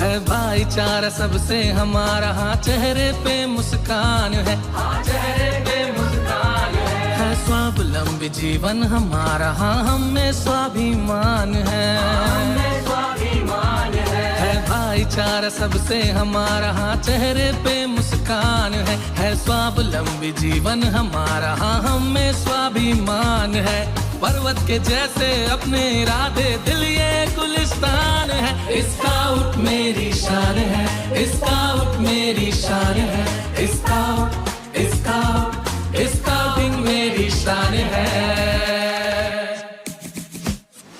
है भाईचारा सबसे हमारा हाँ चेहरे पे मुस्कान है। हाँ चेहरे पे मुस्कान है। है स्वावलंबी जीवन हमारा हाँ हमें स्वाभिमान है। स्वाभिमान है। है भाईचारा सबसे हमारा हाँ चेहरे पे मुस्कान है। है स्वावलंबी जीवन हमारा हाँ हमें स्वाभिमान है। पर्वत के जैसे अपने इरादे दिल उठ मेरी शान है इसका उठ मेरी शान है इसका उठ इसका उठ इसका दिन मेरी शान है।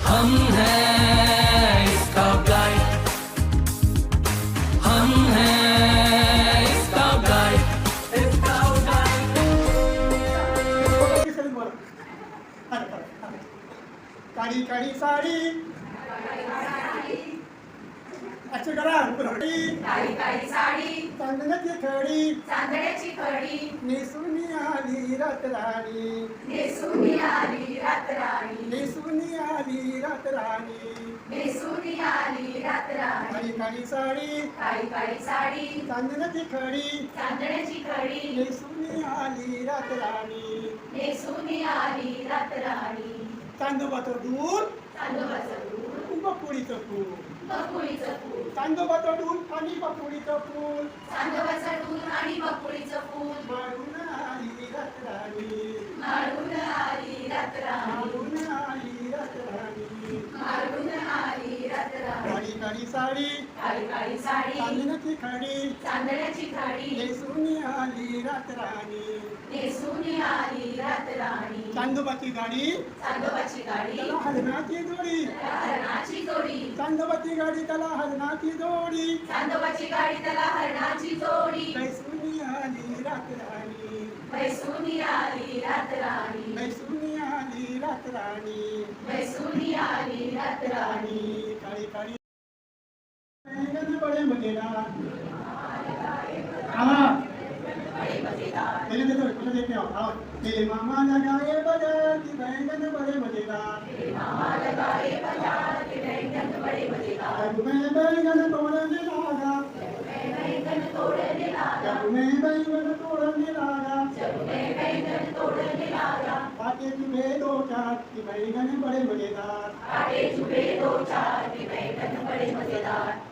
हम हैं इसका गाइड हम हैं साडी। अच्छा करा पुरवडी काळी काळी साडी. चांदण्याची खडी चांदण्याची खडी नेसून आली रात राणी. नेसून आली रात राणी. नेसून आली रात राणी. नेसून आली रात राणी. काळी काळी साडी. काळी काळी साडी. चांदण्याची खडी चांदण्याची खडी नेसून आली रात राणी. नेसून आली रात राणी. चांदोबाचं दूध तांदूळाचं दूध बकुळीचं फूल. बकुळीचं फूल. चांदोबा चढून आणि बकुळीचं फूल. चांदोबा चढून आणि बकुळीचं फूल. माळून आली रात्राणी माळून आली रात्राणी माळून आली रात्राणी माळून आली रात्राणी काळी काळी साडी. काळी काळी साडी. चांदण्याची खडी. चांदण्याची खडी. नेसून आली रात राणी. नेसून आली रात राणी. चांदोबाची गाडी. चांदोबाची गाडी. त्याला हरणाची जोडी. हरणाची जोडी. चांदोबाची गाडी त्याला हरणाची जोडी. चांदोबाची गाडी त्याला हरणाची जोडी. नेसून आली रात राणी. बैसून आली रात राणी. नेसून आली रात राणी. बैसून आली रात राणी. काळी काळी बडे मज़ेदार पहले देखो आओ तेरे मामा लगाए बाज़ार की बैंगन बड़े मज़ेदार जब मैं बैंगन तोड़ने लगा। जब मैं बैंगन तोड़ने लगा। काटे चुभे दो चार की बैंगन बड़े मज़ेदार काटे चुभे दो चार की बैंगन बड़े मज़ेदार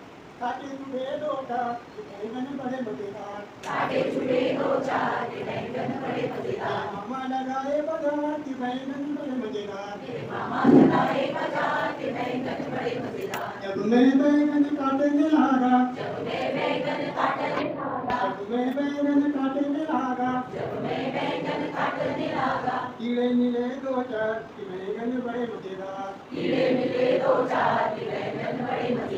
मामा लगाए बाज़ार की बैंगन बड़े मज़ेदार मामा लगाए बाज़ार के बैंगन बड़े मज़ेदार जब मैं बैंगन काटने लगा। जब मैं बैंगन काटने लगा। जब मैं बैंगन काटने लगा। जब मैं बैंगन काटने लगा। कीड़े मिले दो चार की बैंगन बड़े मज़ेदार कीड़े मिले दो चार की बैंगन बड़े मज़ेदार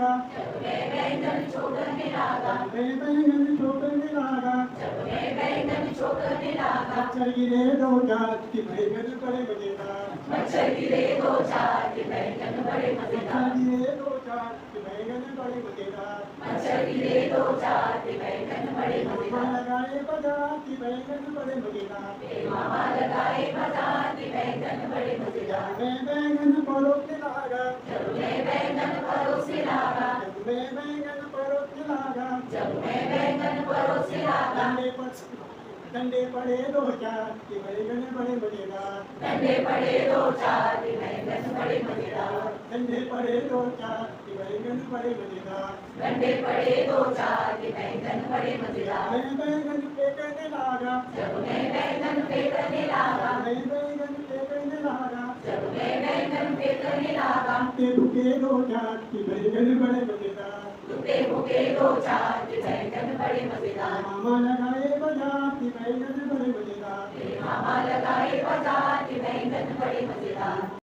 लगा मैं बैंगन छोड़ने लगा। मच्छर गिरे दो चार की बैंगन बड़े मज़ेदार मच्छर गिरे दो चार की बैंगन बड़े मज़ेदार लगाए बाज़ार की बैंगन बड़े मज़ेदार मामा लगाए बाज़ार की बैंगन बड़े मज़ेदार मैं बैंगन परोसने लगा जब मैं बैंगन परोसने लगा डंडे पर डंडे पड़े दो चार की बैंगन बड़े मज़ेदार डंडे पड़े दो चार की बैंगन बड़े मज़ेदार मैं बैंगन फेंकने लगा मैं बैंगन पेटने लागा मैं बैंगन पेटने लागा जब मैं फेंकने लगा के भूखे दो चार की बैंगन बड़े मज़ेदार मामा लगाए बाज़ार की बैंगन बड़े मज़ेदार